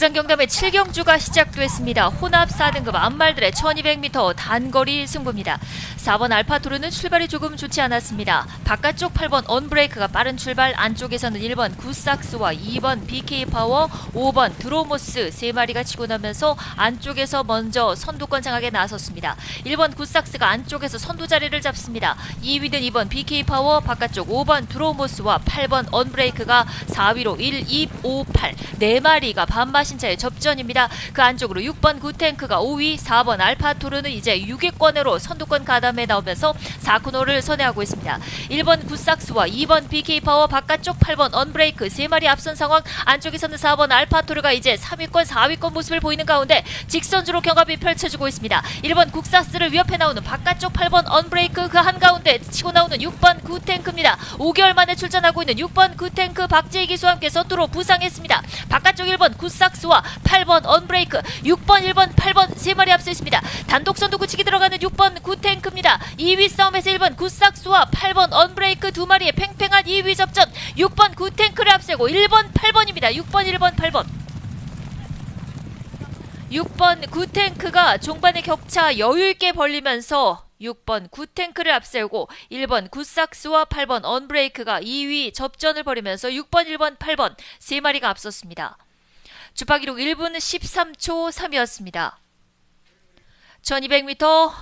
부산 경남의 7경주가 시작됐습니다. 혼합 4등급 안말들의 1200m 단거리 승부입니다. 4번 알파토르는 출발이 조금 좋지 않았습니다. 바깥쪽 8번 언브레이크가 빠른 출발, 안쪽에서는 1번 구삭스와 2번 BK 파워, 5번 드로모스 세 마리가 치고 나면서 안쪽에서 먼저 선두권 장악에 나섰습니다. 1번 구삭스가 안쪽에서 선두 자리를 잡습니다. 2위는 2번 BK 파워, 바깥쪽 5번 드로모스와 8번 언브레이크가 4위로 1, 2, 5, 8네 마리가 반마 신 차의 접전입니다. 그 안쪽으로 6번 구탱크가 5위, 4번 알파토르는 이제 6위권으로 선두권 가담에 나오면서 4코너를 선회하고 있습니다. 1번 구삭스와 2번 BK 파워 바깥쪽 8번 언브레이크 세 마리 앞선 상황 안쪽에서는 4번 알파토르가 이제 3위권, 4위권 모습을 보이는 가운데 직선주로 경합이 펼쳐지고 있습니다. 1번 국사스를 위협해 나오는 바깥쪽 8번 언브레이크 그 한가운데 치고 나오는 6번 구탱크입니다. 5개월 만에 출전하고 있는 6번 구탱크 박재희 기수와 함께 서두로 부상했습니다. 바깥쪽 1번 구삭스 와 8번 언브레이크 6번 1번 8번 세 마리 앞서 있습니다. 단독 선두 굳히기 들어가는 6번 구탱크입니다. 2위 싸움에서 1번 구삭스와 8번 언브레이크 두 마리의 팽팽한 2위 접전 6번 구탱크를 앞세고 1번 8번입니다. 6번 1번 8번 6번 구탱크가 종반의 격차 여유있게 벌리면서 6번 구탱크를 앞세우고 1번 구삭스와 8번 언브레이크가 2위 접전을 벌이면서 6번, 1번, 8번 세 마리가 앞섰습니다. 주파 기록 1분 13초 3이었습니다. 1200m